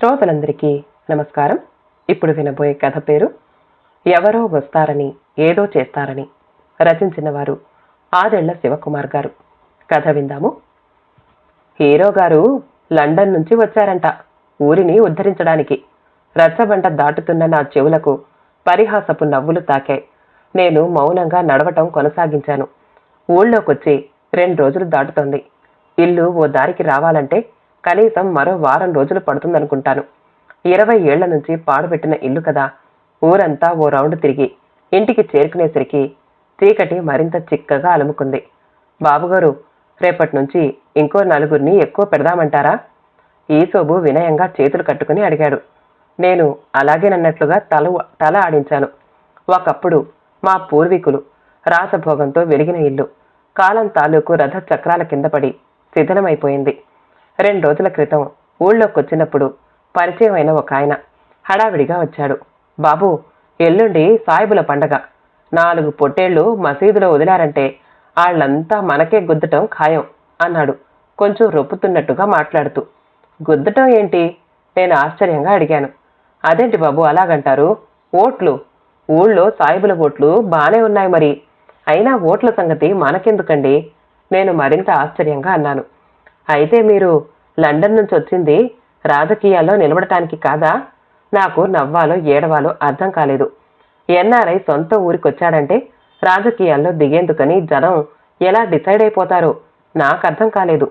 శ్రోతలందరికీ నమస్కారం. ఇప్పుడు వినబోయే కథ పేరు ఎవరో వస్తారని ఏదో చేస్తారని రచించిన వారు ఆదెళ్ళ శివకుమార్ గారు. కథ విందాము. హీరో గారు లండన్ నుంచి వచ్చారంట ఊరిని ఉద్ధరించడానికి. రచ్చబంట దాటుతున్న నా చెవులకు పరిహాసపు నవ్వులు తాకాయి. నేను మౌనంగా నడవటం కొనసాగించాను. ఊళ్ళోకొచ్చి రెండు రోజులు దాటుతోంది. ఇల్లు ఓ దారికి రావాలంటే కనీసం మరో వారం రోజులు పడుతుందనుకుంటాను. ఇరవై ఏళ్ళ నుంచి పాడుపెట్టిన ఇల్లు కదా. ఊరంతా ఓ రౌండ్ తిరిగి ఇంటికి చేరుకునేసరికి చీకటి మరింత చిక్కగా అలుముకుంది. బాబుగారు రేపటి నుంచి ఇంకో నలుగురిని ఎక్కువ పెడదామంటారా? ఈసోబు వినయంగా చేతులు కట్టుకుని అడిగాడు. నేను అలాగేనన్నట్లుగా తల తల ఆడించాను. ఒకప్పుడు మా పూర్వీకులు రాసభోగంతో వెలిగిన ఇల్లు. కాలం తాలూకు రథ చక్రాల కింద పడి శిథిలమైపోయింది. రెండు రోజుల క్రితం ఊళ్ళోకి వచ్చినప్పుడు పరిచయం అయిన ఒక ఆయన హడావిడిగా వచ్చాడు. బాబు ఎల్లుండి సాయిబుల పండగ. నాలుగు పొట్టేళ్ళు మసీదులో వదిలారంటే వాళ్ళంతా మనకే గుద్దటం ఖాయం అన్నాడు. కొంచెం రొప్పుతున్నట్టుగా మాట్లాడుతూ. గుద్దటం ఏంటి? నేను ఆశ్చర్యంగా అడిగాను. అదేంటి బాబు అలాగంటారు? ఓట్లు. ఊళ్ళో సాయిబుల ఓట్లు బాగానే ఉన్నాయి మరి. అయినా ఓట్ల సంగతి మనకెందుకండి? నేను మరింత ఆశ్చర్యంగా అన్నాను. అయితే మీరు లండన్ నుంచి వచ్చింది రాజకీయాల్లో నిలబడటానికి కాదా? నాకు నవ్వాలో ఏడవాలో అర్థం కాలేదు. ఎన్ఆర్ఐ సొంత ఊరికొచ్చాడంటే రాజకీయాల్లో దిగేందుకని జనం ఎలా డిసైడ్ అయిపోతారో నాకు అర్థం కాలేదు.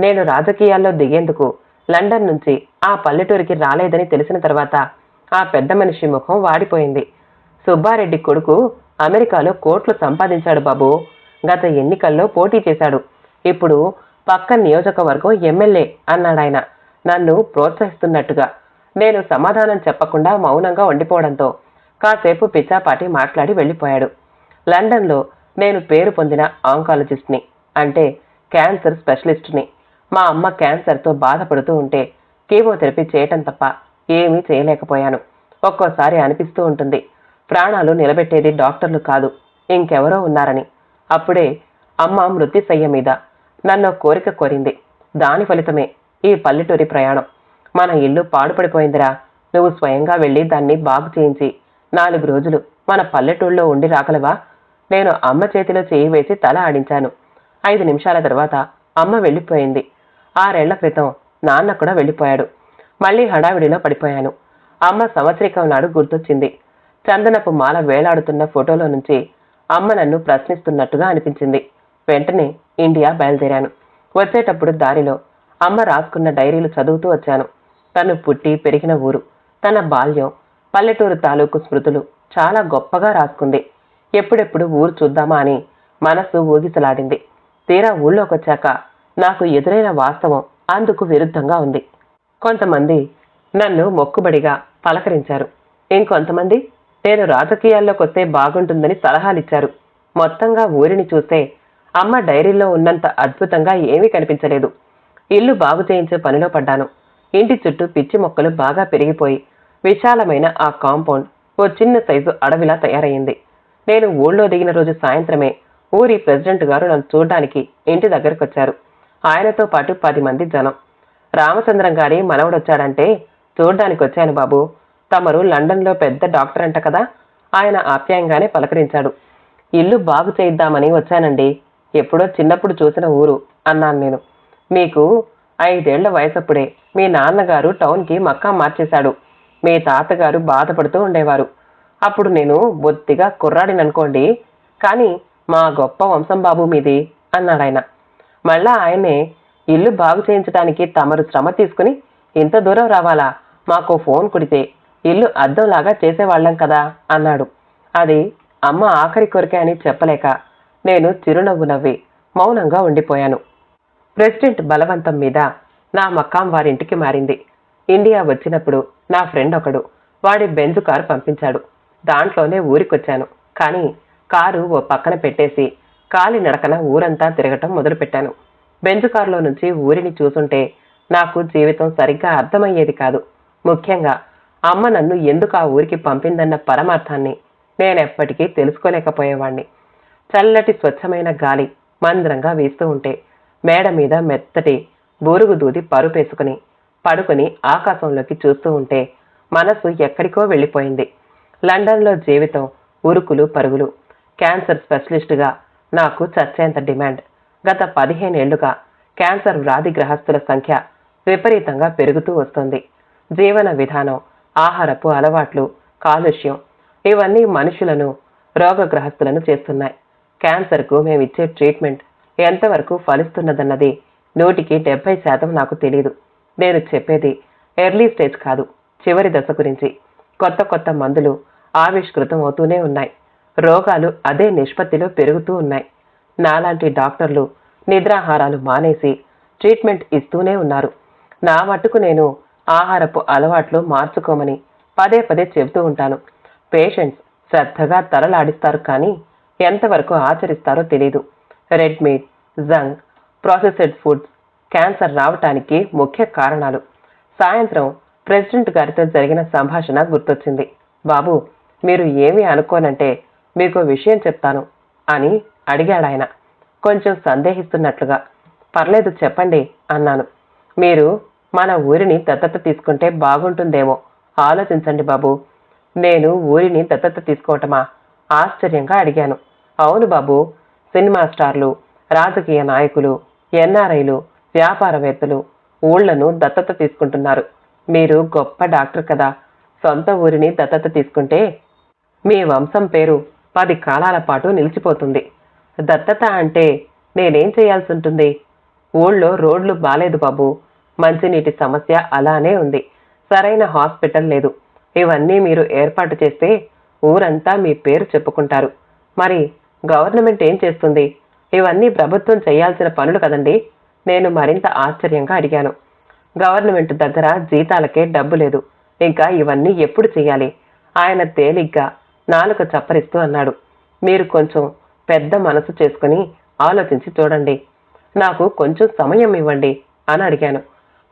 నేను రాజకీయాల్లో దిగేందుకు లండన్ నుంచి ఆ పల్లెటూరికి రాలేదని తెలిసిన తర్వాత ఆ పెద్ద మనిషి ముఖం వాడిపోయింది. సుబ్బారెడ్డి కొడుకు అమెరికాలో కోట్లు సంపాదించాడు బాబు. గత ఎన్నికల్లో పోటీ చేశాడు. ఇప్పుడు పక్క నియోజకవర్గం ఎమ్మెల్యే అన్నాడాయన. నన్ను ప్రోత్సహిస్తున్నట్టుగా. నేను సమాధానం చెప్పకుండా మౌనంగా ఉండిపోవడంతో కాసేపు పిచ్చాపాటి మాట్లాడి వెళ్ళిపోయాడు. లండన్లో నేను పేరు పొందిన ఆంకాలజిస్ట్ని అంటే క్యాన్సర్ స్పెషలిస్ట్ని. మా అమ్మ క్యాన్సర్తో బాధపడుతూ ఉంటే కీమోథెరపీ చేయటం తప్ప ఏమీ చేయలేకపోయాను. ఒక్కోసారి అనిపిస్తూ ఉంటుంది ప్రాణాలు నిలబెట్టేది డాక్టర్లు కాదు ఇంకెవరో ఉన్నారని. అప్పుడే అమ్మ మృత్యుశయ్య మీద నన్ను కోరిక కోరింది. దాని ఫలితమే ఈ పల్లెటూరి ప్రయాణం. మన ఇల్లు పాడుపడిపోయిందిరా. నువ్వు స్వయంగా వెళ్ళి దాన్ని బాగు చేయించి నాలుగు రోజులు మన పల్లెటూళ్ళలో ఉండి రాగలవా? నేను అమ్మ చేతిలో చేయి వేసి తల ఆడించాను. ఐదు నిమిషాల తర్వాత అమ్మ వెళ్ళిపోయింది. ఆరేళ్ళ క్రితం నాన్న కూడా వెళ్ళిపోయాడు. మళ్ళీ హడావిడిలో పడిపోయాను. అమ్మ సంవత్సరికం నాడు గుర్తొచ్చింది. చందనపు మాల వేలాడుతున్న ఫోటోలో నుంచి అమ్మ నన్ను ప్రశ్నిస్తున్నట్టుగా అనిపించింది. వెంటనే ఇండియా బయలుదేరాను. వచ్చేటప్పుడు దారిలో అమ్మ రాసుకున్న డైరీలు చదువుతూ వచ్చాను. తను పుట్టి పెరిగిన ఊరు తన బాల్యం పల్లెటూరు తాలూకు స్మృతులు చాలా గొప్పగా రాసుకుంది. ఎప్పుడెప్పుడు ఊరు చూద్దామా అని మనస్సు ఊగిసలాడింది. తీరా ఊళ్ళోకొచ్చాక నాకు ఎదురైన వాస్తవం అందుకు విరుద్ధంగా ఉంది. కొంతమంది నన్ను మొక్కుబడిగా పలకరించారు. ఇంకొంతమంది నేను రాజకీయాల్లోకి వస్తే బాగుంటుందని సలహాలిచ్చారు. మొత్తంగా ఊరిని చూస్తే అమ్మ డైరీలో ఉన్నంత అద్భుతంగా ఏమీ కనిపించలేదు. ఇల్లు బాగు చేయించే పనిలో పడ్డాను. ఇంటి చుట్టూ పిచ్చి మొక్కలు బాగా పెరిగిపోయి విశాలమైన ఆ కాంపౌండ్ ఓ చిన్న సైజు అడవిలా తయారయ్యింది. నేను ఊళ్ళో దిగిన రోజు సాయంత్రమే ఊరి ప్రెసిడెంట్ గారు నన్ను చూడడానికి ఇంటి దగ్గరకు వచ్చారు ఆయనతో పాటు పది మంది జనం. రామచంద్రం గారి మనవడొచ్చాడంటే చూడ్డానికి వచ్చాను బాబు. తమరు లండన్లో పెద్ద డాక్టర్ అంట కదా? ఆయన ఆప్యాయంగానే పలకరించాడు. ఇల్లు బాగు చేయిద్దామని వచ్చానండి. ఎప్పుడో చిన్నప్పుడు చూసిన ఊరు అన్నాను నేను. మీకు ఐదేళ్ళ వయసప్పుడే మీ నాన్నగారు టౌన్కి మక్కా మార్చేశాడు. మీ తాతగారు బాధపడుతూ ఉండేవారు. అప్పుడు నేను బొత్తిగా కుర్రాడిననుకోండి కానీ మా గొప్ప వంశం బాబు మీది అన్నాడాయన. మళ్ళా ఆయనే ఇల్లు బాగు చేయించడానికి తమరు శ్రమ తీసుకుని ఇంత దూరం రావాలా? మాకు ఫోన్ కుడితే ఇల్లు అద్దంలాగా చేసేవాళ్ళం కదా అన్నాడు. అది అమ్మ ఆఖరి కొరికే అని చెప్పలేక నేను చిరునవ్వు నవ్వి మౌనంగా ఉండిపోయాను. ప్రెసిడెంట్ బలవంతం మీద నా మక్కాం వారింటికి మారింది. ఇండియా వచ్చినప్పుడు నా ఫ్రెండ్ ఒకడు వాడి బెంజు కారు పంపించాడు. దాంట్లోనే ఊరికొచ్చాను. కానీ కారు ఓ పక్కన పెట్టేసి కాలి నడకన ఊరంతా తిరగటం మొదలుపెట్టాను. బెంజు కారులో నుంచి ఊరిని చూసుంటే నాకు జీవితం సరిగ్గా అర్థమయ్యేది కాదు. ముఖ్యంగా అమ్మ నన్ను ఎందుకు ఆ ఊరికి పంపిందన్న పరమార్థాన్ని నేనెప్పటికీ తెలుసుకోలేకపోయేవాణ్ణి. చల్లటి స్వచ్ఛమైన గాలి మంద్రంగా వీస్తూ ఉంటే మేడ మీద మెత్తటి బూరుగు దూది పరుపేసుకుని పడుకుని ఆకాశంలోకి చూస్తూ ఉంటే మనసు ఎక్కడికో వెళ్ళిపోయింది. లండన్లో జీవితం ఉరుకులు పరుగులు. క్యాన్సర్ స్పెషలిస్టుగా నాకు చచ్చేంత డిమాండ్. గత పదిహేనేళ్ళుగా క్యాన్సర్ వ్యాధి గ్రహస్తుల సంఖ్య విపరీతంగా పెరుగుతూ వస్తుంది. జీవన విధానం ఆహారపు అలవాట్లు కాలుష్యం ఇవన్నీ మనుషులను రోగగ్రహస్తులను చేస్తున్నాయి. క్యాన్సర్కు మేమిచ్చే ట్రీట్మెంట్ ఎంతవరకు ఫలిస్తున్నదన్నది నూటికి డెబ్బై శాతం నాకు తెలియదు నేను చెప్పేది ఎర్లీ స్టేజ్ కాదు చివరి దశ గురించి. కొత్త కొత్త మందులు ఆవిష్కృతం అవుతూనే ఉన్నాయి. రోగాలు అదే నిష్పత్తిలో పెరుగుతూ ఉన్నాయి. నాలాంటి డాక్టర్లు నిద్రాహారాలు మానేసి ట్రీట్మెంట్ ఇస్తూనే ఉన్నారు. నా మట్టుకు నేను ఆహారపు అలవాట్లు మార్చుకోమని పదే పదే చెబుతూ ఉంటాను. పేషెంట్స్ శ్రద్ధగా తలలాడిస్తారు కానీ ఎంతవరకు ఆచరిస్తారో తెలీదు. Red meat junk processed foods cancer రావటానికి ముఖ్య కారణాలు. సాయంత్రం ప్రెసిడెంట్ గారితో జరిగిన సంభాషణ గుర్తొచ్చింది. బాబు మీరు ఏమీ అనుకోనంటే మీకు విషయం చెప్తాను అని అడిగాడాయన. కొంచెం సందేహిస్తున్నట్లుగా. పర్లేదు చెప్పండి అన్నాను. మీరు మన ఊరిని దత్తత తీసుకుంటే బాగుంటుందేమో. ఆలోచించండి బాబు. నేను ఊరిని దత్తత తీసుకోవటమా? ఆశ్చర్యంగా అడిగాను. అవును బాబు సినిమా స్టార్లు రాజకీయ నాయకులు ఎన్ఆర్ఐలు వ్యాపారవేత్తలు ఊళ్ళను దత్తత తీసుకుంటున్నారు. మీరు గొప్ప డాక్టర్ కదా సొంత ఊరిని దత్తత తీసుకుంటే మీ వంశం పేరు పది కాలాల పాటు నిలిచిపోతుంది. దత్తత అంటే నేనేం చేయాల్సి ఉంటుంది? ఊళ్ళో రోడ్లు బాలేదు బాబు మంచినీటి సమస్య అలానే ఉంది. సరైన హాస్పిటల్ లేదు. ఇవన్నీ మీరు ఏర్పాటు చేస్తే ఊరంతా మీ పేరు చెప్పుకుంటారు. మరి గవర్నమెంట్ ఏం చేస్తుంది? ఇవన్నీ ప్రభుత్వం చేయాల్సిన పనులు కదండి. నేను మరింత ఆశ్చర్యంగా అడిగాను. గవర్నమెంట్ దగ్గర జీతాలకే డబ్బు లేదు. ఇంకా ఇవన్నీ ఎప్పుడు చేయాలి? ఆయన తేలిగ్గా నాలుక చప్పరిస్తూ అన్నాడు. మీరు కొంచెం పెద్ద మనసు చేసుకుని ఆలోచించి చూడండి. నాకు కొంచెం సమయం ఇవ్వండి అని అడిగాను.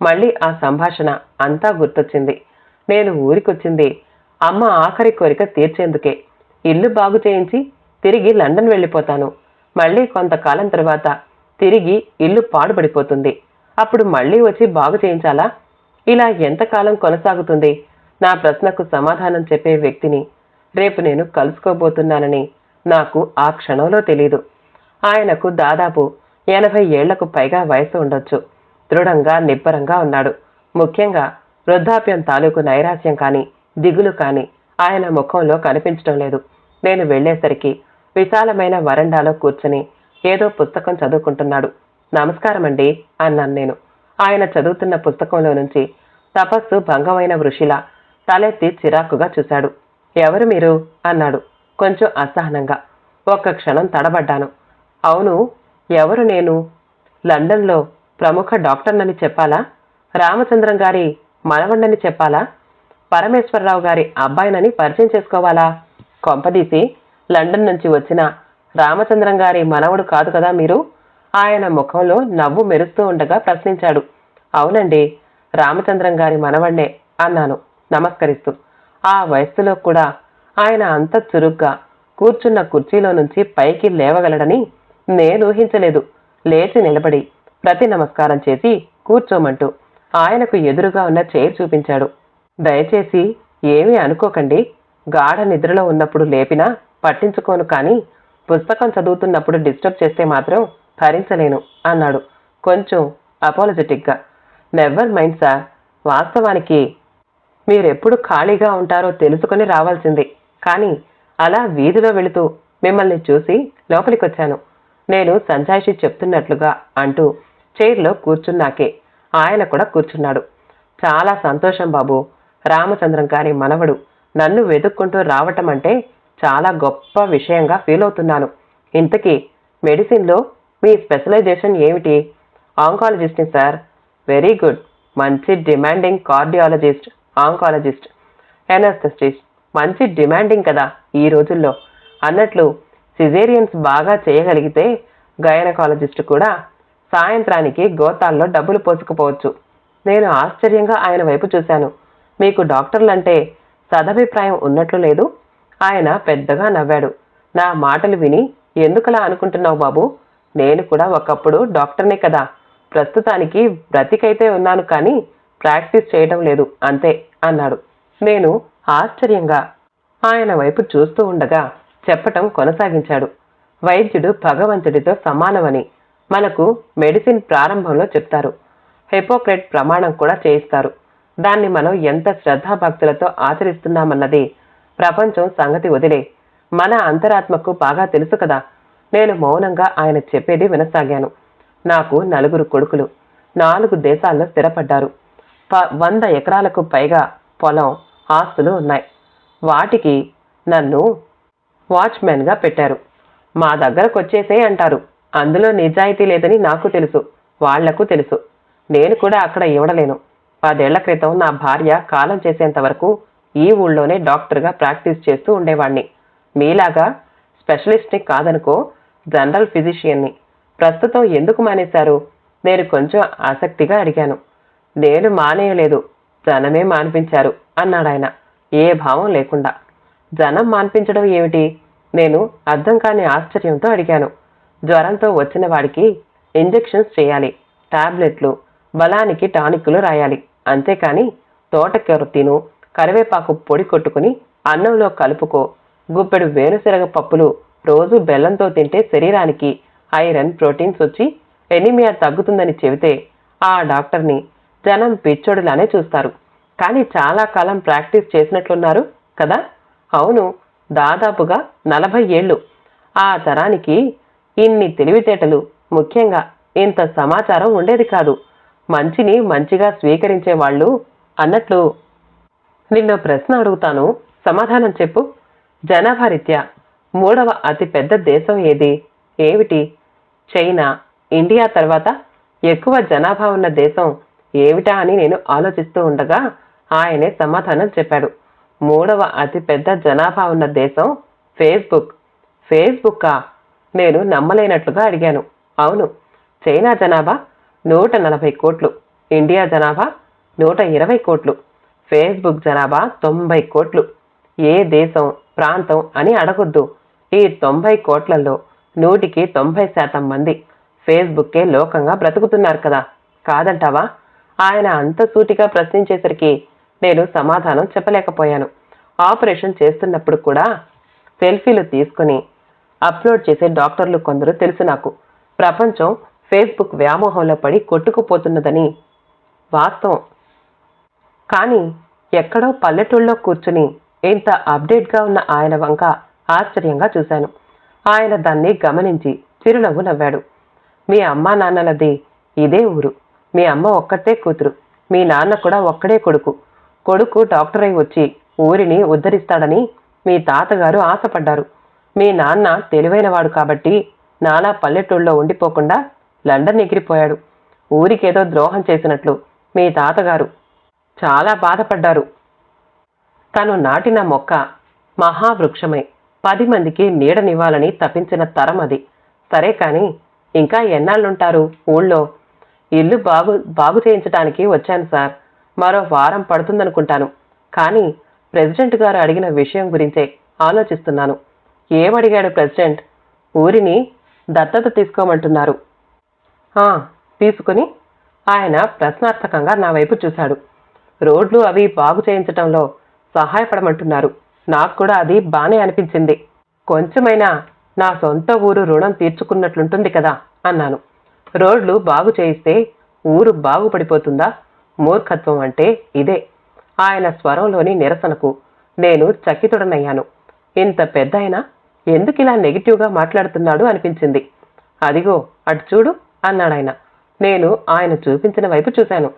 మళ్ళీ ఆ సంభాషణ అంతా గుర్తొచ్చింది. నేను ఊరికొచ్చింది అమ్మ ఆఖరి కోరిక తీర్చేందుకే. ఇల్లు బాగు చేయించి తిరిగి లండన్ వెళ్ళిపోతాను. మళ్ళీ కొంతకాలం తర్వాత తిరిగి ఇల్లు పాడుపడిపోతుంది అప్పుడు మళ్ళీ వచ్చి బాగు చేయించాలా? ఇలా ఎంతకాలం కొనసాగుతుంది? నా ప్రశ్నకు సమాధానం చెప్పే వ్యక్తిని రేపు నేను కలుసుకోబోతున్నానని నాకు ఆ క్షణంలో తెలీదు. ఆయనకు దాదాపు ఎనభై ఏళ్ళకు పైగా వయసు ఉండొచ్చు. దృఢంగా నిబ్బరంగా ఉన్నాడు. ముఖ్యంగా వృద్ధాప్యం తాలూకు నైరాశ్యం కానీ దిగులు కానీ ఆయన ముఖంలో కనిపించడం లేదు. నేను వెళ్ళేసరికి విశాలమైన వరండాలో కూర్చుని ఏదో పుస్తకం చదువుకుంటున్నాడు. నమస్కారమండి అన్నాను నేను. ఆయన చదువుతున్న పుస్తకంలో నుంచి తపస్సు భంగమైన ఋషిలా తలెత్తి చిరాకుగా చూశాడు. ఎవరు మీరు? అన్నాడు కొంచెం అసహనంగా. ఒక్క క్షణం తడబడ్డాను. అవును ఎవరు నేను? లండన్లో ప్రముఖ డాక్టర్నని చెప్పాలా? రామచంద్రం గారి మనవండని చెప్పాలా? పరమేశ్వరరావు గారి అబ్బాయినని పరిచయం చేసుకోవాలా? కొంపదీసి లండన్ నుంచి వచ్చిన రామచంద్రం గారి మనవడు కాదు కదా మీరు? ఆయన ముఖంలో నవ్వు మెరుస్తూ ఉండగా ప్రశ్నించాడు. అవునండి రామచంద్రం గారి మనవణ్ణే అన్నాను నమస్కరిస్తూ. ఆ వయస్సులో కూడా ఆయన అంత చురుగ్గా కూర్చున్న కుర్చీలో నుంచి పైకి లేవగలడని నేను ఊహించలేదు. లేచి నిలబడి ప్రతి నమస్కారం చేసి కూర్చోమంటూ ఆయనకు ఎదురుగా ఉన్న చైర్ చూపించాడు. దయచేసి ఏమీ అనుకోకండి. గాఢ నిద్రలో ఉన్నప్పుడు లేపినా పట్టించుకోను కానీ పుస్తకం చదువుతున్నప్పుడు డిస్టర్బ్ చేస్తే మాత్రం భరించలేను అన్నాడు. కొంచెం అపాలజెటిక్గా. నెవర్ మైండ్ సార్ వాస్తవానికి మీరెప్పుడు ఖాళీగా ఉంటారో తెలుసుకొని రావాల్సింది. కానీ అలా వీధిలో వెళుతూ మిమ్మల్ని చూసి లోపలికొచ్చాను. నేను సంజాయిషి చెప్తున్నట్లుగా అంటూ చైర్లో కూర్చున్నాకే. ఆయన కూడా కూర్చున్నాడు. చాలా సంతోషం బాబు. రామచంద్రం గారి మనవడు నన్ను వెతుక్కుంటూ రావటం అంటే చాలా గొప్ప విషయంగా ఫీల్ అవుతున్నాను. ఇంతకీ మెడిసిన్లో మీ స్పెషలైజేషన్ ఏమిటి? ఆంకాలజిస్ట్ని సార్. Very good. మంచి డిమాండింగ్ కార్డియాలజిస్ట్ ఆంకాలజిస్ట్ ఎనస్థెస్టిస్ట్. మంచి డిమాండింగ్ కదా ఈ రోజుల్లో. అన్నట్లు సిజేరియన్స్ బాగా చేయగలిగితే గైనకాలజిస్ట్ కూడా సాయంత్రానికి గోతాల్లో డబ్బులు పోసుకుపోవచ్చు. నేను ఆశ్చర్యంగా ఆయన వైపు చూశాను. మీకు డాక్టర్లంటే సదభిప్రాయం ఉన్నట్లు లేదు. ఆయన పెద్దగా నవ్వాడు. నా మాటలు విని ఎందుకలా అనుకుంటున్నావు బాబు? నేను కూడా ఒకప్పుడు డాక్టర్నే కదా. ప్రస్తుతానికి బ్రతికైతే ఉన్నాను కానీ ప్రాక్టీస్ చేయడం లేదు. అంతే అన్నాడు. నేను ఆశ్చర్యంగా ఆయన వైపు చూస్తూ ఉండగా చెప్పటం కొనసాగించాడు. వైద్యుడు భగవంతుడితో సమానమని మనకు మెడిసిన్ ప్రారంభంలో చెప్తారు. హిపోక్రెట్ ప్రమాణం కూడా చేయిస్తారు. దాన్ని మనం ఎంత శ్రద్ధాభక్తులతో ఆచరిస్తున్నామన్నది ప్రపంచం సంగతి వదిలే. మన అంతరాత్మకు బాగా తెలుసు కదా. నేను మౌనంగా ఆయన చెప్పేది వినసాగాను. నాకు నలుగురు కొడుకులు. నాలుగు దేశాల్లో స్థిరపడ్డారు. ప- వంద ఎకరాలకు పైగా పొలం ఆస్తులు ఉన్నాయి. వాటికి నన్ను వాచ్మెన్గా పెట్టారు. మా దగ్గరకు వచ్చేసే అంటారు. అందులో నిజాయితీ లేదని నాకు తెలుసు. వాళ్ళకు తెలుసు. నేను కూడా అక్కడ ఇవ్వడలేను. పదేళ్ళ క్రితం నా భార్య కాలం చేసేంత వరకు ఈ ఊళ్ళోనే డాక్టర్గా ప్రాక్టీస్ చేస్తూ ఉండేవాణ్ణి. మీలాగా స్పెషలిస్ట్ని కాదనుకో జనరల్ ఫిజిషియన్ని. ప్రస్తుతం ఎందుకు మానేశారు? నేను కొంచెం ఆసక్తిగా అడిగాను. నేను మానేయలేదు. జనమే మాన్పించారు అన్నాడాయన. ఏ భావం లేకుండా. జనం మాన్పించడం ఏమిటి? నేను అర్థం కాని ఆశ్చర్యంతో అడిగాను. జ్వరంతో వచ్చిన వాడికి ఇంజెక్షన్స్ చేయాలి. టాబ్లెట్లు బలానికి టానిక్లు రాయాలి. అంతేకాని తోటకూర తిను కరివేపాకు పొడి కొట్టుకుని అన్నంలో కలుపుకో. గుప్పెడు వేరుశెనగ పప్పులు రోజు బెల్లంతో తింటే శరీరానికి ఐరన్ ప్రోటీన్స్ వచ్చి ఎనిమియా తగ్గుతుందని చెబితే ఆ డాక్టర్ని జనం పిచ్చోడిలానే చూస్తారు. కానీ చాలా కాలం ప్రాక్టీస్ చేసినట్లున్నారు కదా? అవును దాదాపుగా నలభై ఏళ్ళు. ఆ తరానికి ఇన్ని తెలివితేటలు ముఖ్యంగా ఇంత సమాచారం ఉండేది కాదు. మంచిని మంచిగా స్వీకరించే వాళ్ళు అన్నట్లు నిన్న ప్రశ్న అడుగుతాను. సమాధానం చెప్పు. జనాభా రీత్యా మూడవ అతిపెద్ద దేశం ఏది? ఏమిటి? చైనా ఇండియా తర్వాత ఎక్కువ జనాభా ఉన్న దేశం ఏమిటా అని నేను ఆలోచిస్తూ ఉండగా ఆయనే సమాధానం చెప్పాడు. మూడవ అతిపెద్ద జనాభా ఉన్న దేశం ఫేస్బుక్. ఫేస్బుక్కా? నేను నమ్మలేనట్లుగా అడిగాను. అవును చైనా జనాభా నూట నలభై కోట్లు. ఇండియా జనాభా నూట ఇరవై కోట్లు. ఫేస్బుక్ జనాభా తొంభై కోట్లు. ఏ దేశం ప్రాంతం అని అడగొద్దు. ఈ తొంభై కోట్లలో నూటికి తొంభై శాతం మంది ఫేస్బుక్కే లోకంగా బ్రతుకుతున్నారు కదా. కాదంటావా? ఆయన అంత సూటిగా ప్రశ్నించేసరికి నేను సమాధానం చెప్పలేకపోయాను. ఆపరేషన్ చేస్తున్నప్పుడు కూడా సెల్ఫీలు తీసుకుని అప్లోడ్ చేసే డాక్టర్లు కొందరు తెలుసు నాకు. ప్రపంచం ఫేస్బుక్ వ్యామోహంలో పడి కొట్టుకుపోతున్నదని వాస్తవం. కానీ ఎక్కడో పల్లెటూళ్ళలో కూర్చుని ఇంత అప్డేట్గా ఉన్న ఆయన వంక ఆశ్చర్యంగా చూశాను. ఆయన దాన్ని గమనించి చిరునవ్వు నవ్వాడు. మీ అమ్మా నాన్నలది ఇదే ఊరు. మీ అమ్మ ఒక్కతే కూతురు. మీ నాన్న కూడా ఒక్కడే కొడుకు. కొడుకు డాక్టర్ అయి వచ్చి ఊరిని ఉద్ధరిస్తాడని మీ తాతగారు ఆశపడ్డారు. మీ నాన్న తెలివైనవాడు కాబట్టి నానా పల్లెటూళ్ళలో ఉండిపోకుండా లండన్ ఎగిరిపోయాడు. ఊరికేదో ద్రోహం చేసినట్లు మీ తాతగారు చాలా బాధపడ్డారు. తను నాటిన మొక్క మహావృక్షమై. పది మందికి నీడనివ్వాలని తప్పించిన తరం అది. సరే కానీ ఇంకా ఎన్నాళ్ళుంటారు ఊళ్ళో? ఇల్లు బాగు బాగు చేయించడానికి వచ్చాను సార్. మరో వారం పడుతుందనుకుంటాను. కానీ ప్రెసిడెంట్ గారు అడిగిన విషయం గురించే ఆలోచిస్తున్నాను. ఏమడిగాడు ప్రెసిడెంట్? ఊరిని దత్తత తీసుకోమంటున్నారు. తీసుకుని ఆయన ప్రశ్నార్థకంగా నా వైపు చూశాడు. రోడ్లు అవి బాగు చేయించటంలో సహాయపడమంటున్నారు. నాకు కూడా అది బానే అనిపించింది. కొంచెమైనా నా సొంత ఊరు రుణం తీర్చుకున్నట్లుంటుంది కదా అన్నాను. రోడ్లు బాగు చేయిస్తే ఊరు బాగుపడిపోతుందా? మూర్ఖత్వం అంటే ఇదే. ఆయన స్వరంలోని నిరసనకు నేను చకితుడనయ్యాను. ఇంత పెద్ద ఆయన ఎందుకిలా నెగిటివ్గా మాట్లాడుతున్నాడు అనిపించింది. అదిగో అటు చూడు. అన్నాడాయన నేను ఆయన చూపించిన వైపు చూశాను.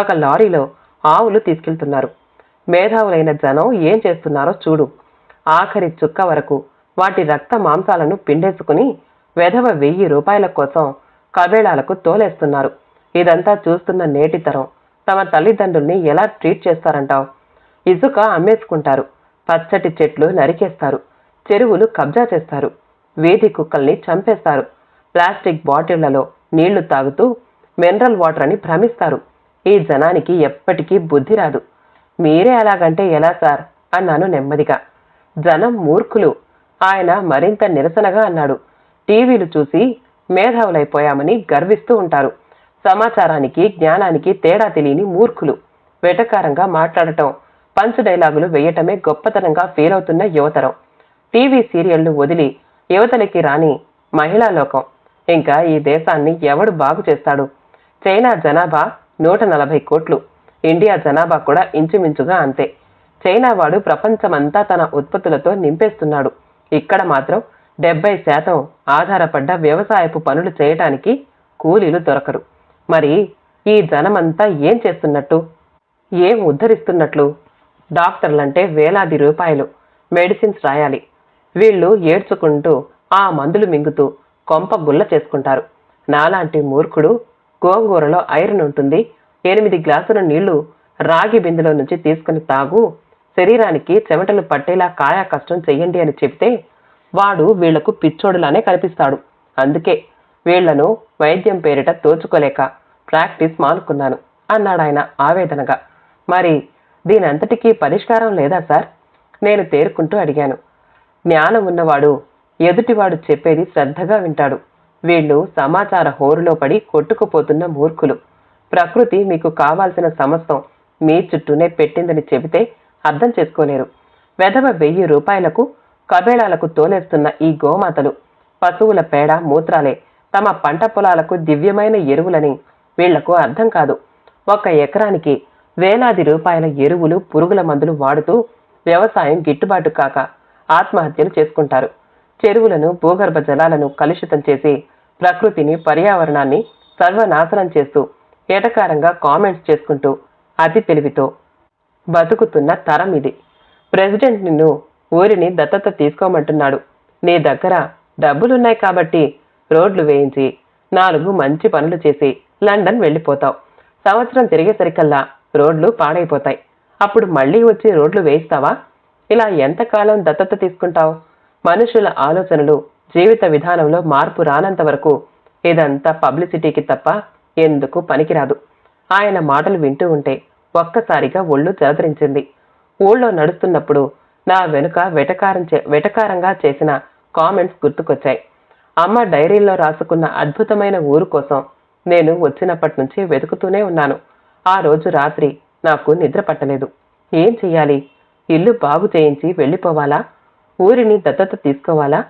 ఒక లారీలో ఆవులు తీసుకెళ్తున్నారు. మేధావులైన జనం ఏం చేస్తున్నారో చూడు. ఆఖరి చుక్క వరకు వాటి రక్త మాంసాలను పిండేసుకుని వెధవ వెయ్యి రూపాయల కోసం కబేళాలకు తోలేస్తున్నారు. ఇదంతా చూస్తున్న నేటి తరం తమ తల్లిదండ్రుల్ని ఎలా ట్రీట్ చేస్తారంటావు? ఇసుక అమ్మేసుకుంటారు. పచ్చటి చెట్లు నరికేస్తారు. చెరువులు కబ్జా చేస్తారు. వీధి కుక్కల్ని చంపేస్తారు. ప్లాస్టిక్ బాటిళ్ళలో నీళ్ళు తాగుతూ మినరల్ వాటర్ అని భ్రమిస్తారు. ఈ జనానికి ఎప్పటికీ బుద్ధి రాదు. మీరే అలాగంటే ఎలా సార్? అన్నాను నెమ్మదిగా. జనం మూర్ఖులు. ఆయన మరింత నిరసనగా అన్నాడు. టీవీలు చూసి మేధావులైపోయామని గర్విస్తూ ఉంటారు. సమాచారానికి జ్ఞానానికి తేడా తెలియని మూర్ఖులు. వెటకారంగా మాట్లాడటం పంచ్ డైలాగులు వేయటమే గొప్పతనంగా ఫీల్ అవుతున్న యువతరం. టీవీ సీరియళ్ళు వదిలి యువతలకి రాని మహిళా లోకం. ఇంకా ఈ దేశాన్ని ఎవడు బాగు చేస్తాడు? చైనా జనాభా నూట నలభై కోట్లు. ఇండియా జనాభా కూడా ఇంచుమించుగా అంతే. చైనా వాడు ప్రపంచమంతా తన ఉత్పత్తులతో నింపేస్తున్నాడు. ఇక్కడ మాత్రం డెబ్బై శాతం ఆధారపడ్డ వ్యవసాయపు పనులు చేయటానికి కూలీలు దొరకరు. మరి ఈ జనమంతా ఏం చేస్తున్నట్టు? ఏం ఉద్ధరిస్తున్నట్లు? డాక్టర్లంటే వేలాది రూపాయలు. మెడిసిన్స్ రాయాలి. వీళ్ళు ఏడ్చుకుంటూ ఆ మందులు మింగుతూ కొంప గుల్ల చేసుకుంటారు. నాలాంటి మూర్ఖుడు గోంగూరలో ఐరన్ ఉంటుంది. ఎనిమిది గ్లాసుల నీళ్ళు రాగి బిందెలో నుంచి తీసుకుని తాగు. శరీరానికి చెమటలు పట్టేలా కాయా కష్టం చెయ్యండి అని చెప్తే వాడు వీళ్ళకు పిచ్చోడులానే కనిపిస్తాడు. అందుకే వీళ్ళను వైద్యం పేరిట తోచుకోలేక ప్రాక్టీస్ మానుకున్నాను అన్నాడాయన ఆవేదనగా. మరి దీనంతటికీ పరిష్కారం లేదా సార్? నేను తేరుకుంటూ అడిగాను. జ్ఞానం ఉన్నవాడు ఎదుటివాడు చెప్పేది శ్రద్ధగా వింటాడు. వీళ్ళు సమాచార హోరులో పడి కొట్టుకుపోతున్న మూర్ఖులు. ప్రకృతి మీకు కావాల్సిన సమస్తం మీ చుట్టూనే పెట్టిందని చెబితే అర్థం చేసుకోలేరు. వెధవ వెయ్యి రూపాయలకు కబేళాలకు తోలేస్తున్న ఈ గోమాతలు పశువుల పేడ మూత్రాలే తమ పంట పొలాలకు దివ్యమైన ఎరువులని వీళ్ళకు అర్థం కాదు. ఒక ఎకరానికి వేలాది రూపాయల ఎరువులు పురుగుల మందులు వాడుతూ వ్యవసాయం గిట్టుబాటు కాక ఆత్మహత్యలు చేసుకుంటారు. చెరువులను భూగర్భ జలాలను కలుషితం చేసి ప్రకృతిని పర్యావరణాన్ని సర్వనాశనం చేస్తూ ఏటకారంగా కామెంట్స్ చేసుకుంటూ అతి తెలివితో బతుకుతున్న తరం ఇది. ప్రెసిడెంట్ నిన్ను ఊరిని దత్తత తీసుకోమంటున్నాడు. నీ దగ్గర డబ్బులున్నాయి కాబట్టి రోడ్లు వేయించి నాలుగు మంచి పనులు చేసి లండన్ వెళ్ళిపోతావు. సంవత్సరం తిరిగేసరికల్లా రోడ్లు పాడైపోతాయి. అప్పుడు మళ్ళీ వచ్చి రోడ్లు వేయిస్తావా? ఇలా ఎంతకాలం దత్తత తీసుకుంటావు? మనుషుల ఆలోచనలు జీవిత విధానంలో మార్పు రానంత వరకు ఇదంతా పబ్లిసిటీకి తప్ప ఎందుకు పనికిరాదు. ఆయన మాటలు వింటూ ఉంటే ఒక్కసారిగా ఒళ్ళు జలదరించింది ఊళ్ళో నడుస్తున్నప్పుడు నా వెనుక వెటకారం చే- వెటకారంగా చేసిన కామెంట్స్ గుర్తుకొచ్చాయి. అమ్మ డైరీలో రాసుకున్న అద్భుతమైన ఊరు కోసం నేను వచ్చినప్పటి నుంచి వెతుకుతూనే ఉన్నాను. ఆ రోజు రాత్రి నాకు నిద్ర పట్టలేదు. ఏం చెయ్యాలి? ఇల్లు బాగు చేయించి వెళ్ళిపోవాలా? ఊరిని దత్తత తీసుకోవాలా?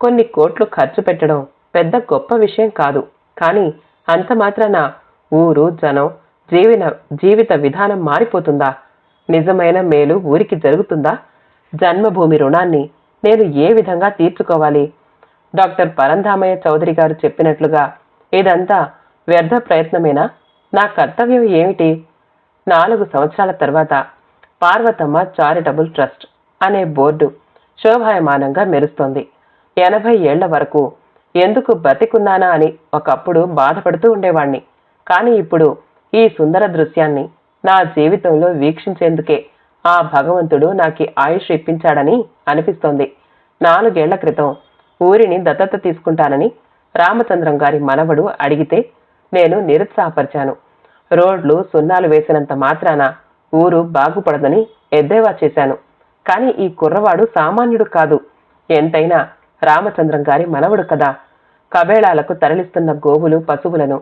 కొన్ని కోట్లు ఖర్చు పెట్టడం పెద్ద గొప్ప విషయం కాదు. కానీ అంత మాత్రాన ఊరు జనం జీవన జీవిత విధానం మారిపోతుందా? నిజమైన మేలు ఊరికి జరుగుతుందా? జన్మభూమి రుణాన్ని నేను ఏ విధంగా తీర్చుకోవాలి? డాక్టర్ పరంధామయ్య చౌదరి గారు చెప్పినట్లుగా ఇదంతా వ్యర్థ ప్రయత్నమేనా? నా కర్తవ్యం ఏమిటి? నాలుగు సంవత్సరాల తర్వాత పార్వతమ్మ చారిటబుల్ ట్రస్ట్ అనే బోర్డు శోభాయమానంగా మెరుస్తోంది. ఎనభై ఏళ్ళ వరకు ఎందుకు బతికున్నానా అని ఒకప్పుడు బాధపడుతూ ఉండేవాణ్ణి. కానీ ఇప్పుడు ఈ సుందర దృశ్యాన్ని నా జీవితంలో వీక్షించేందుకే ఆ భగవంతుడు నాకు ఆయుష్ ఇప్పించాడని అనిపిస్తోంది. నాలుగేళ్ళ క్రితం ఊరిని దత్తత తీసుకుంటానని రామచంద్రం గారి మనవడు అడిగితే నేను నిరుత్సాహపరిచాను. రోడ్లు సున్నాలు వేసినంత మాత్రాన ఊరు బాగుపడదని ఎద్దేవా చేశాను. కానీ ఈ కుర్రవాడు సామాన్యుడు కాదు. ఎంతైనా రామచంద్రం గారి మనవడు కదా. కబేళాలకు తరలిస్తున్న గోవులు పశువులను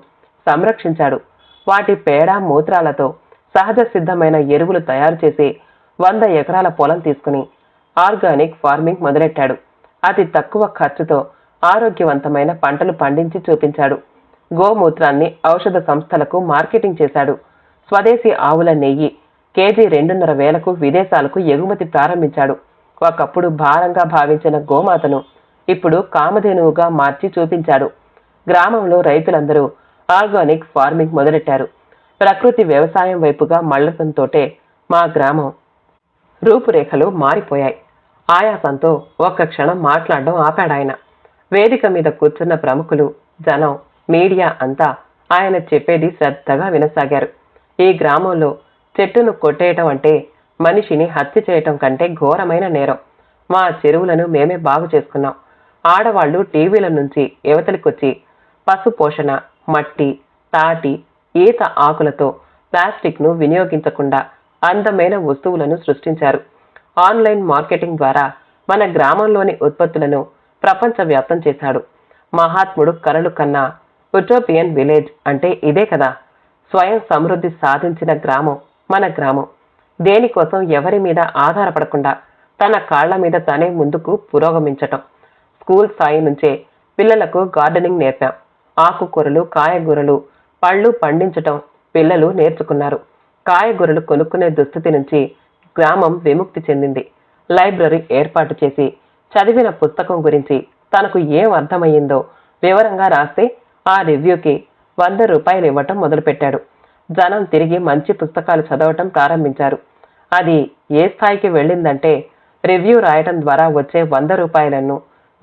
సంరక్షించాడు. వాటి పేడ మూత్రాలతో సహజ సిద్ధమైన ఎరువులు తయారు చేసి వంద ఎకరాల పొలం తీసుకుని ఆర్గానిక్ ఫార్మింగ్ మొదలెట్టాడు. అతి తక్కువ ఖర్చుతో ఆరోగ్యవంతమైన పంటలు పండించి చూపించాడు. గోమూత్రాన్ని ఔషధ సంస్థలకు మార్కెటింగ్ చేశాడు. స్వదేశీ ఆవుల నెయ్యి కేజీ రెండున్నర వేలకు విదేశాలకు ఎగుమతి ప్రారంభించాడు. ఒకప్పుడు భారంగా భావించిన గోమాతను ఇప్పుడు కామధేనువుగా మార్చి చూపించాడు. గ్రామంలో రైతులందరూ ఆర్గానిక్ ఫార్మింగ్ మొదలెట్టారు. ప్రకృతి వ్యవసాయం వైపుగా మళ్ళటంతోటే మా గ్రామం రూపురేఖలు మారిపోయాయి. ఆయాసంతో ఒక్క క్షణం మాట్లాడడం ఆపాడాయన వేదిక మీద కూర్చున్న ప్రముఖులు జనం మీడియా అంతా ఆయన చెప్పేది శ్రద్ధగా వినసాగారు. ఈ గ్రామంలో చెట్టును కొట్టేయటం అంటే మనిషిని హత్య చేయటం కంటే ఘోరమైన నేరం. మా చెరువులను మేమే బాగు చేసుకున్నాం. ఆడవాళ్ళు టీవీల నుంచి యువతలకొచ్చి పశు పోషణ మట్టి తాటి ఈత ఆకులతో ప్లాస్టిక్ను వినియోగించకుండా అందమైన వస్తువులను సృష్టించారు. ఆన్లైన్ మార్కెటింగ్ ద్వారా మన గ్రామంలోని ఉత్పత్తులను ప్రపంచవ్యాప్తం చేశాడు. మహాత్ముడు కలలు కన్నా ఉటోపియన్ విలేజ్ అంటే ఇదే కదా. స్వయం సమృద్ధి సాధించిన గ్రామం. మన గ్రామం. దేనికోసం ఎవరి మీద ఆధారపడకుండా తన కాళ్ళ మీద తనే ముందుకు పురోగమించటం. స్కూల్ స్థాయి నుంచే పిల్లలకు గార్డెనింగ్ నేర్పాం. ఆకుకూరలు కాయగూరలు పళ్ళు పండించటం పిల్లలు నేర్చుకున్నారు. కాయగూరలు కొనుక్కునే దుస్థితి నుంచి గ్రామం విముక్తి చెందింది. లైబ్రరీ ఏర్పాటు చేసి చదివిన పుస్తకం గురించి తనకు ఏం అర్థమయ్యిందో వివరంగా రాస్తే ఆ రివ్యూకి వంద రూపాయలు ఇవ్వటం మొదలుపెట్టాడు. జనం తిరిగి మంచి పుస్తకాలు చదవటం ప్రారంభించారు. అది ఏ స్థాయికి వెళ్ళిందంటే రివ్యూ రాయటం ద్వారా వచ్చే వంద రూపాయలను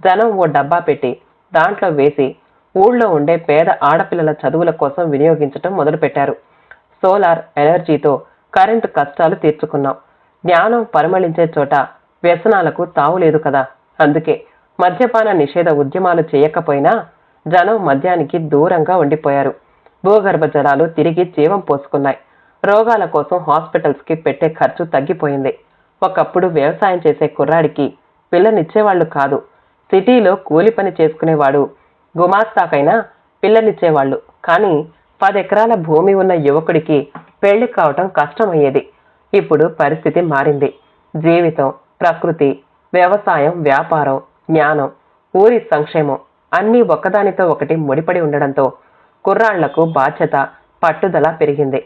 జనం ఓ డబ్బా పెట్టి దాంట్లో వేసి ఊళ్ళో ఉండే పేద ఆడపిల్లల చదువుల కోసం వినియోగించటం మొదలుపెట్టారు. సోలార్ ఎనర్జీతో కరెంటు కష్టాలు తీర్చుకున్నాం. జ్ఞానం పరిమళించే చోట వ్యసనాలకు తావులేదు కదా. అందుకే మద్యపాన నిషేధ ఉద్యమాలు చేయకపోయినా జనం మద్యానికి దూరంగా ఉండిపోయారు. భూగర్భ జలాలు తిరిగి జీవం పోసుకున్నాయి. రోగాల కోసం హాస్పిటల్స్కి పెట్టే ఖర్చు తగ్గిపోయింది. ఒకప్పుడు వ్యవసాయం చేసే కుర్రాడికి పిల్లనిచ్చేవాళ్ళు కాదు. సిటీలో కూలి పని చేసుకునేవాడు. గుమాస్తాకైనా పిల్లనిచ్చేవాళ్ళు. కానీ పదెకరాల భూమి ఉన్న యువకుడికి పెళ్ళి కావటం కష్టమయ్యేది. ఇప్పుడు పరిస్థితి మారింది. జీవితం ప్రకృతి వ్యవసాయం వ్యాపారం జ్ఞానం ఊరి సంక్షేమం అన్నీ ఒకదానితో ఒకటి ముడిపడి ఉండడంతో కుర్రాళ్ళకు బాధ్యత పట్టుదల పెరిగింది.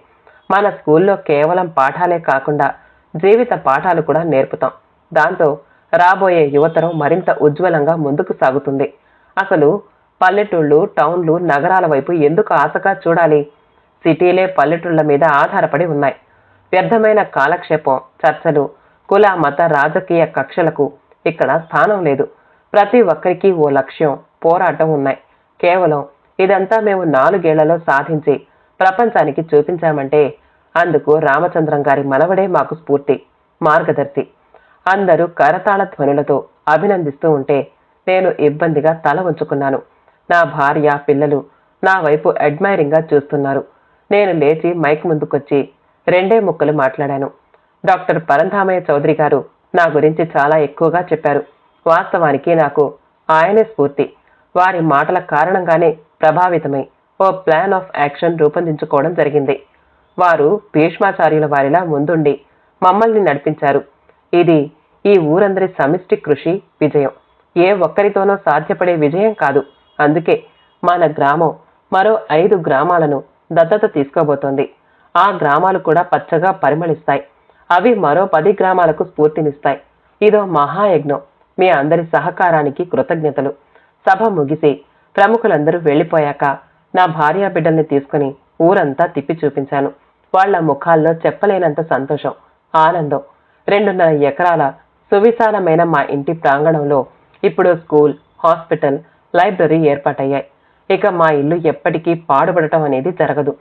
మన స్కూల్లో కేవలం పాఠాలే కాకుండా జీవిత పాఠాలు కూడా నేర్పుతాం. దాంతో రాబోయే యువతరం మరింత ఉజ్వలంగా ముందుకు సాగుతుంది. అసలు పల్లెటూళ్ళు టౌన్లు నగరాల వైపు ఎందుకు ఆశగా చూడాలి? సిటీలే పల్లెటూళ్ళ మీద ఆధారపడి ఉన్నాయి. వ్యర్థమైన కాలక్షేపం చర్చలు కుల మత రాజకీయ కక్షలకు ఇక్కడ స్థానం లేదు. ప్రతి ఒక్కరికి ఓ లక్ష్యం పోరాటం ఉన్నాయి. కేవలం ఇదంతా మేము నాలుగేళ్ళలో సాధించి ప్రపంచానికి చూపించామంటే అందుకు రామచంద్రం గారి మనవడే మాకు స్ఫూర్తి మార్గదర్శి. అందరూ కరతాళ ధ్వనులతో అభినందిస్తూ ఉంటే నేను ఇబ్బందిగా తల ఉంచుకున్నాను నా భార్య పిల్లలు నా వైపు అడ్మైరింగ్గా చూస్తున్నారు. నేను లేచి మైక్ ముందుకొచ్చి రెండే ముక్కలు మాట్లాడాను. డాక్టర్ పరంధామయ్య చౌదరి గారు నా గురించి చాలా ఎక్కువగా చెప్పారు. వాస్తవానికి నాకు ఆయనే స్ఫూర్తి. వారి మాటల కారణంగానే ప్రభావితమై ఓ ప్లాన్ ఆఫ్ యాక్షన్ రూపొందించుకోవడం జరిగింది. వారు భీష్మాచార్యుల వారిలా ముందుండి మమ్మల్ని నడిపించారు. ఇది ఈ ఊరందరి సమిష్టి కృషి విజయం. ఏ ఒక్కరితోనో సాధ్యపడే విజయం కాదు. అందుకే మన గ్రామం మరో ఐదు గ్రామాలను దత్తత తీసుకోబోతోంది. ఆ గ్రామాలు కూడా పచ్చగా పరిమళిస్తాయి. అవి మరో పది గ్రామాలకు స్ఫూర్తినిస్తాయి. ఇదో మహాయజ్ఞం. మీ అందరి సహకారానికి కృతజ్ఞతలు. సభ ముగిసి ప్రముఖులందరూ వెళ్ళిపోయాక నా భార్యా బిడ్డల్ని తీసుకుని ఊరంతా తిప్పి చూపించాను. వాళ్ళ ముఖాల్లో చెప్పలేనంత సంతోషం ఆనందం. రెండున్నర ఎకరాల సువిశాలమైన మా ఇంటి ప్రాంగణంలో ఇప్పుడు స్కూల్ హాస్పిటల్ లైబ్రరీ ఏర్పాటయ్యాయి. ఇక మా ఇల్లు ఎప్పటికీ పాడుపడటం అనేది జరగదు.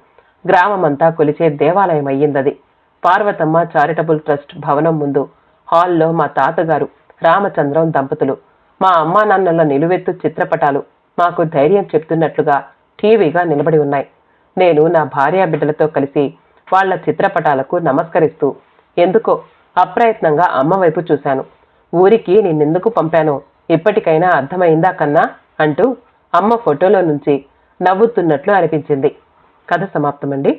గ్రామమంతా కొలిచే దేవాలయం అయ్యిందది. పార్వతమ్మ చారిటబుల్ ట్రస్ట్ భవనం ముందు హాల్లో మా తాతగారు రామచంద్రం దంపతులు మా అమ్మా నాన్నల నిలువెత్తు చిత్రపటాలు మాకు ధైర్యం చెప్తున్నట్లుగా టీవీగా నిలబడి ఉన్నాయి. నేను నా భార్యా బిడ్డలతో కలిసి వాళ్ళ చిత్రపటాలకు నమస్కరిస్తూ ఎందుకో అప్రయత్నంగా అమ్మ వైపు చూశాను. ఊరికి నిన్నెందుకు పంపానో ఇప్పటికైనా అర్థమైందా కన్నా? అంటూ అమ్మ ఫోటోలో నుంచి నవ్వుతున్నట్లు అనిపించింది. కథ సమాప్తమండి.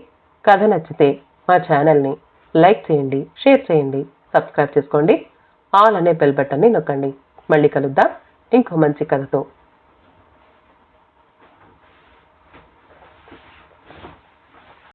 కథ నచ్చితే మా ఛానల్ని లైక్ చేయండి షేర్ చేయండి సబ్స్క్రైబ్ చేసుకోండి. ఆల్ అనే బెల్ బటన్ని నొక్కండి. మళ్ళీ కలుద్దాం. ఇంకో మంచి కథతో.